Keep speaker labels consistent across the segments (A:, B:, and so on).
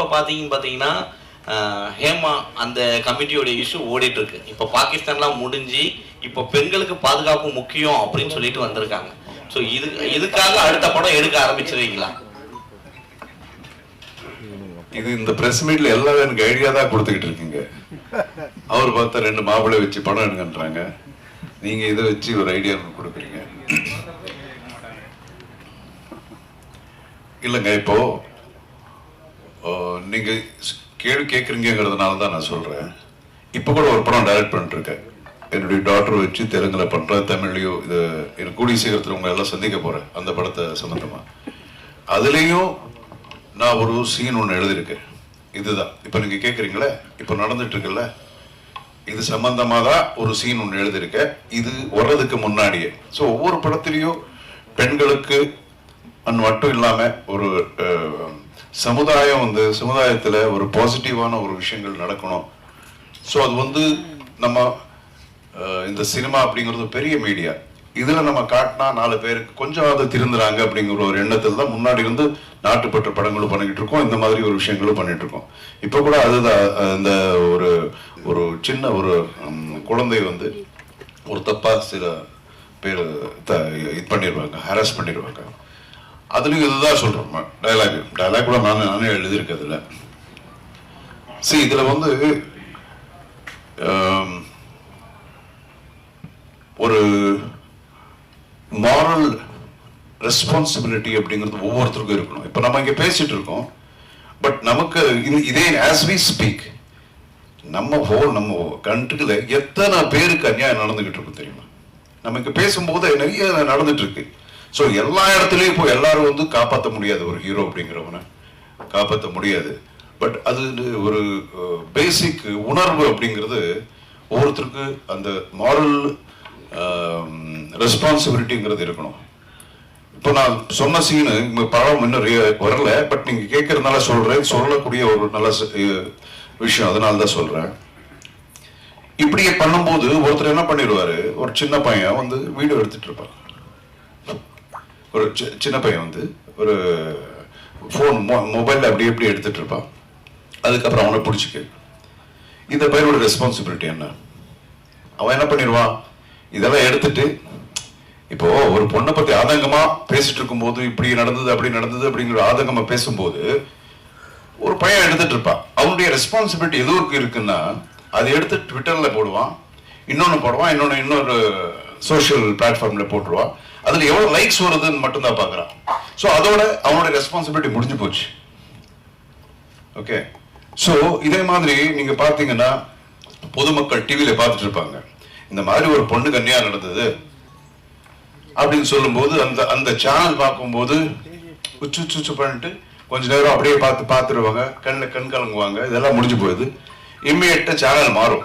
A: இப்போ பார்த்தீங்க பார்த்தீங்கன்னா ஹேமா அந்த கமிட்டியோட இஷ்யூ ஓடிட்டு இருக்கு இப்போ பாகிஸ்தான்லாம் முடிஞ்சு இப்போ பெண்களுக்கு பாதுகாப்பு முக்கியம் அப்படின்னு சொல்லிட்டு வந்திருக்காங்க. ஸோ இது இதுக்காக அடுத்த படம் எடுக்க ஆரம்பிச்சிருவீங்களா?
B: இது இந்த பிரஸ் மீட்ல எல்லாம் எனக்கு ஐடியா தான் கொடுத்துக்கிட்டு இருக்கீங்க. அவர் பார்த்தா ரெண்டு மாப்பிள்ளை வச்சு படம் எடுங்கன்றாங்க. நீங்க இதை வச்சு ஒரு ஐடியா கொடுக்குறீங்க. இல்லைங்க இப்போ நீங்கள் கேள்வி கேட்குறீங்கிறதுனால தான் நான் சொல்கிறேன் இப்போ கூட ஒரு படம் டைரக்ட் பண்ணிட்டுருக்கேன். என்னுடைய டாக்டர் வச்சு தெலுங்கில் பண்ணுறேன் தமிழ்லையோ இது எனக்கு கூடிய சீக்கிரத்தில் உங்களை எல்லாம் சந்திக்க போகிறேன் அந்த படத்தை சம்மந்தமாக அதுலேயும் நான் ஒரு சீன் ஒன்று எழுதியிருக்கேன். இதுதான். இப்போ நீங்கள் கேட்குறீங்களே இப்போ நடந்துட்டுருக்குல்ல? இது சம்மந்தமாக தான் ஒரு சீன் ஒன்று எழுதியிருக்கேன். இது வர்றதுக்கு முன்னாடியே. ஸோ ஒவ்வொரு படத்துலேயும் பெண்களுக்கு அண்ட் மட்டும் இல்லாமல் ஒரு சமுதாயம் வந்து சமுதாயத்தில் ஒரு பாசிட்டிவான ஒரு விஷயங்கள் நடக்கணும். ஸோ அது வந்து நம்ம இந்த சினிமா அப்படிங்கிறது பெரிய மீடியா இதில் நம்ம காட்டினா நாலு பேருக்கு கொஞ்சம் அது திருந்துறாங்க அப்படிங்கிற ஒரு எண்ணத்தில் தான் முன்னாடி இருந்து நாட்டுப்பற்ற படங்களும் பண்ணிக்கிட்டு இருக்கோம். இந்த மாதிரி ஒரு விஷயங்களும் பண்ணிட்டு இருக்கோம். இப்போ கூட அதுதான் இந்த ஒரு ஒரு சின்ன ஒரு குழந்தை வந்து ஒரு தப்பாக சில பேர் த- இது பண்ணிடுவாங்க ஹராஸ் பண்ணிடுவாங்க அதுலயும் இதுதான் சொல்றோம். டயலாக் டயலாக் கூட நானே நானே எழுதியிருக்கேன் அதுல சரி இதுல வந்து ஒரு மாரல் ரெஸ்பான்சிபிலிட்டி அப்படிங்கிறது ஒவ்வொருத்தருக்கும் இருக்கணும். இப்போ நம்ம இங்கே பேசிட்டு இருக்கோம். பட் நமக்கு இதே ஆஸ் வி ஸ்பீக் நம்ம ஹோல் நம்ம கண்ட்ரில எத்தனை பேருக்கு அநியாயம் நடந்துகிட்டு இருக்கும் தெரியுமா? நம்ம இங்கே பேசும்போது நிறைய நடந்துட்டு இருக்கு. ஸோ எல்லா இடத்துலையும் இப்போ எல்லாரும் வந்து காப்பாற்ற முடியாது ஒரு ஹீரோ அப்படிங்கிறவனை. காப்பாற்ற முடியாது. பட் அது ஒரு பேசிக் உணர்வு அப்படிங்கிறது ஒவ்வொருத்தருக்கு அந்த மாரல் ரெஸ்பான்சிபிலிட்டிங்கிறது இருக்கணும். இப்போ நான் சொன்ன சீனு இங்கே படம் இன்னும் வரல. பட் நீங்கள் கேட்கறதுனால சொல்கிறேன் சொல்லக்கூடிய ஒரு நல்ல விஷயம். அதனால தான் சொல்கிறேன் இப்படியே பண்ணும்போது ஒருத்தர் என்ன பண்ணிடுவாரு? ஒரு சின்ன பையன் வந்து வீடியோ எடுத்துட்டு இருப்பான். ஒரு சி- சின்ன பையன் வந்து ஒரு ஃபோன் மொபைலில் அப்படி எப்படி எடுத்துகிட்டு இருப்பான் அதுக்கப்புறம் அவனை பிடிச்சிக்க. இந்த பையனோட ரெஸ்பான்சிபிலிட்டி என்ன? அவன் என்ன பண்ணிடுவான்? இதெல்லாம் எடுத்துட்டு இப்போ ஒரு பொண்ணை பற்றி ஆதங்கமாக பேசிட்டு இருக்கும்போது இப்படி நடந்தது அப்படி நடந்தது அப்படிங்கிற ஆதங்கமாக பேசும்போது ஒரு பையன் எடுத்துட்டு இருப்பான். அவனுடைய ரெஸ்பான்சிபிலிட்டி எதுவும் இருக்குன்னா அதை எடுத்து ட்விட்டரில் போடுவான் இன்னொன்னு போடுவான் இன்னொன்று இன்னொரு சோஷியல் பிளாட்ஃபார்மில் போட்டுருவான். அதுல எவ்வளவு லைக்ஸ் வருதுன்னு மட்டும்தான் பாக்குறான் சோ அதோட அவனோட ரெஸ்பான்சிபிலிட்டி முடிஞ்சு போச்சு. ஓகே சோ இதே மாதிரி நீங்க பாத்தீங்கன்னா பொதுமக்கள் டிவியில பார்த்துட்டு இருப்பாங்க. இந்த மாதிரி ஒரு பொண்ணு கன்னியா நடந்தது அப்படின்னு சொல்லும்போது அந்த அந்த சேனல் பார்க்கும்போது உச்சு உச்சு உச்சு பண்ணிட்டு கொஞ்ச நேரம் அப்படியே பார்த்து பார்த்துருவாங்க. கண்ணில் கண் கலங்குவாங்க. இதெல்லாம் முடிஞ்சு போயிடுது இம்மிடியட்டா சேனல் மாறும்.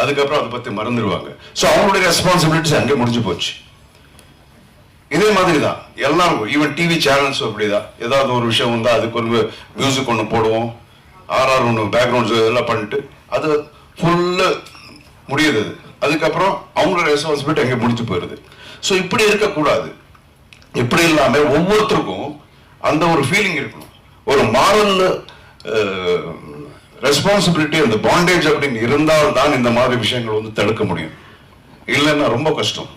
B: அதுக்கப்புறம் அதை பத்தி மறந்துடுவாங்க ஸோ அவங்களுடைய ரெஸ்பான்சிபிலிட்டிஸ் அங்கே முடிஞ்சு போச்சு. இதே மாதிரி தான் எல்லாம் ஈவன் டிவி சேனல்ஸும் அப்படிதான். ஏதாவது ஒரு விஷயம் வந்தால் அதுக்கு ஒரு மியூசிக் ஒன்று போடுவோம். ஆர்ஆர் ஒன்று பேக்ரவுண்ட்ஸ் இதெல்லாம் பண்ணிட்டு அது ஃபுல்லு முடியுது அது. அதுக்கப்புறம் அவங்களோட ரெஸ்பான்சிபிலிட்டி அங்கே முடிஞ்சு போயிடுது ஸோ இப்படி இருக்கக்கூடாது. இப்படி இல்லாம ஒவ்வொருத்தருக்கும் அந்த ஒரு ஃபீலிங் இருக்கணும். ஒரு மாரல் ரெஸ்பான்சிபிலிட்டி அந்த பாண்டேஜ் அப்படின்னு இருந்தால் தான் இந்த மாதிரி விஷயங்கள் வந்து தடுக்க முடியும். இல்லைன்னா ரொம்ப கஷ்டம்.